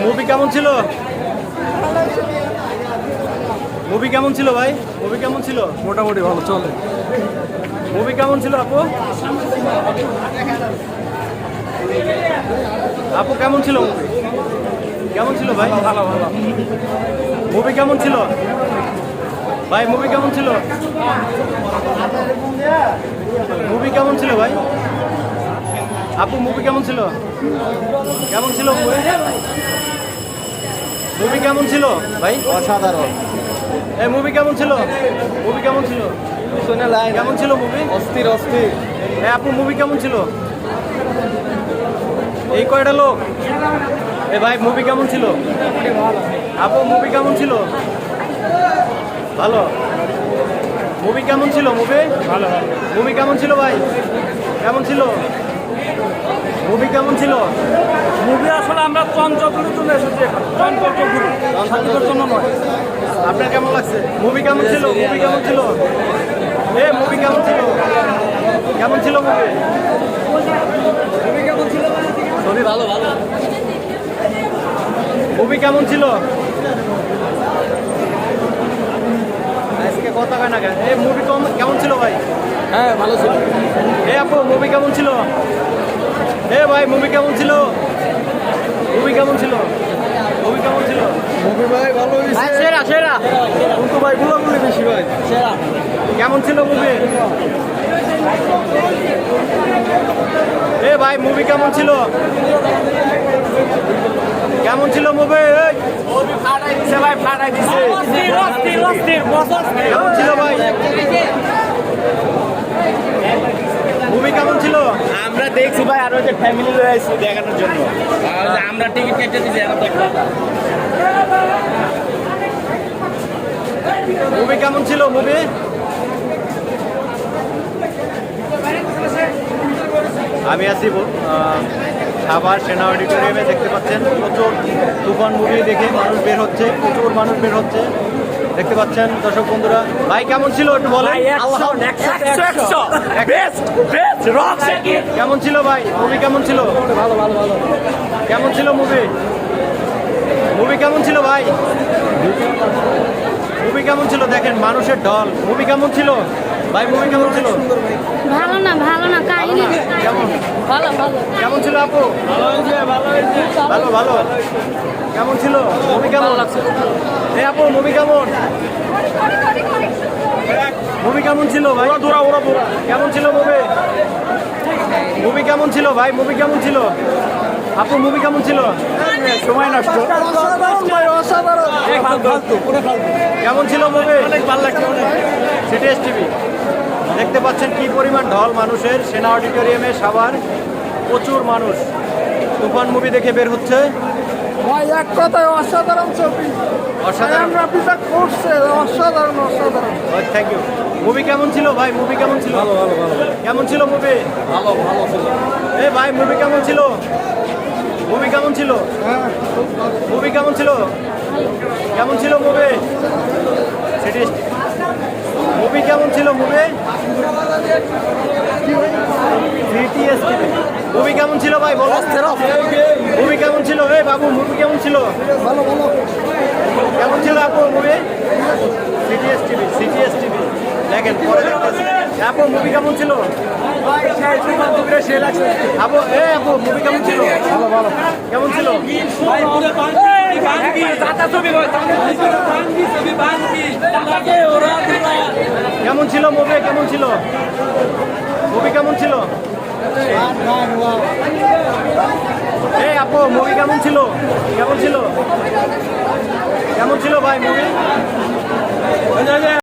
Movie কেমন ছিল? Movie কেমন ছিল ভাই? মুভি কেমন ছিল? মোটামুটি ভালো চলে। মুভি কেমন ছিল আপু? আপু কেমন ছিল মুভি কেমন ছিল ভাই? ভালো ভালো মুভি কেমন ছিল? ভাই মুভি কেমন ছিল? মুভি কেমন ছিল ভাই? আপু মুভি কেমন ছিল? কেমন ছিল মুভি মুভি কেমন ছিল? ভাই? অসাধারণ। এই মুভি কেমন ছিল? মুভি কেমন ছিল? শুনে লাইন কেমন ছিল মুভি অস্থির অস্থির। হ্যাঁ আপু মুভি কেমন ছিল? এই কয়টা লোক? এ ভাই মুভি কেমন ছিল? আপু মুভি কেমন ছিল? ভালো। মুভি কেমন ছিল মুভি ভালো মুভি কেমন ছিল ভাই? কেমন ছিল? মুভি কেমন ছিল? মুভি আসলে আমরা চঞ্চলগুলো চলে এসেছি চঞ্চলগুলো। সাথীদের জন্য নয়। আপনার কেমন লাগছে? মুভি কেমন ছিল? মুভি কেমন ছিল? এ মুভি কেমন ছিল? কেমন ছিল মুভি মুভি কেমন ছবি ভালো ভালো। মুভি কেমন ছিল? কথা কয় না কেন এই মুভি কেমন ছিল ভাই? হ্যাঁ ভালো ছিল। এ আপু মুভি কেমন ছিল? এ ভাই মুভি কেমন ছিল? মুভি কেমন ছিল? মুভি কেমন ছিল? মুভি ভাই ভালো হয়েছে। সেরা সেরা। কিন্তু ভাই গুলোগুলি বেশি ভাই। সেরা। কেমন ছিল মুভি এ ভাই মুভি কেমন ছিল? কেমন ছিল মুভি মুভি ফাটাই দিছে ভাই ফাটাই দিছে। অস্থির অস্থির অস্থির কেমন ছিল ভাই? মুভি কেমন ছিল? আমরা দেখছি ভাই আরও যে ফ্যামিলি লয়ে আসছি দেখানোর জন্য। আমরা টিকিট কেটে দিছি এখন দেখলাম মুভি কেমন ছিল মুভি আমি আছি আহ, সাভার সেনা অডিটোরিয়ামে দেখতে পাচ্ছেন প্রচুর তুফান মুভি দেখে মানুষ বের হচ্ছে প্রচুর মানুষ বের হচ্ছে। দেখতে পাচ্ছেন দর্শক বন্ধুরা ভাই কেমন ছিল একটু বলেন? কেমন ছিল ভাই? মুভি কেমন ছিল? ভালো ভালো ভালো। কেমন ছিল মুভি মুভি কেমন ছিল ভাই? মুভি কেমন ছিল? দেখেন মানুষের ঢল। মুভি কেমন ছিল? ভাই মুভি কেমন ছিল? ভালো না ভালো না কাহিনী কেমন ভালো। ভালো কেমন ছিল আপু? ভালো হয়েছে ভালো। হয়েছে ভালো ভালো কেমন ছিল? মুভি কেমন? লাগছে। এই আপু মুভি কেমন? মুভি কেমন ছিল ভাই? ওরা ওরা ওরা কেমন ছিল মুভি মুভি কেমন ছিল ভাই? মুভি কেমন ছিল? আপু মুভি কেমন ছিল? সময় নষ্ট। কেমন ছিল মুভি অনেক ভালো লাগছে অনেক। সিটিএস টিভি দেখতে পাচ্ছেন কি পরিমাণ ঢল মানুষের। সেনা অডিটোরিয়ামে সাভার প্রচুর মানুষ। তুফান মুভি দেখে বের হচ্ছে। ভাই এক কথায় অসাধারণ ছবি। অসাধারণ। আমরা করছে অসাধারণ অসাধারণ। থ্যাংক ইউ মুভি কেমন ছিল ভাই? মুভি কেমন ছিল? ভালো ভালো ভালো। কেমন ছিল মুভি? ভালো ভালো ছিল। এ ভাই মুভি কেমন ছিল? মুভি কেমন ছিল? হ্যাঁ। মুভি কেমন ছিল? কেমন ছিল মুভি? সিটিএস মুভি কেমন ছিল মুভি সিটিএস টিভি মুভি কেমন ছিল ভাই? বলো। মুভি কেমন ছিল? এ বাবু মুভি কেমন ছিল? ভালো ভালো। কেমন ছিল আপু movie CTS TV CTS TV দেখেন পরে আপু মুভি কেমন ছিল? আপু এ আপু মুভি কেমন ছিল? ভালো ভালো। কেমন ছিল? কেমন ছিল মুভি কেমন ছিল? মুভি কেমন ছিল? এ আপু মুভি কেমন ছিল? কেমন ছিল?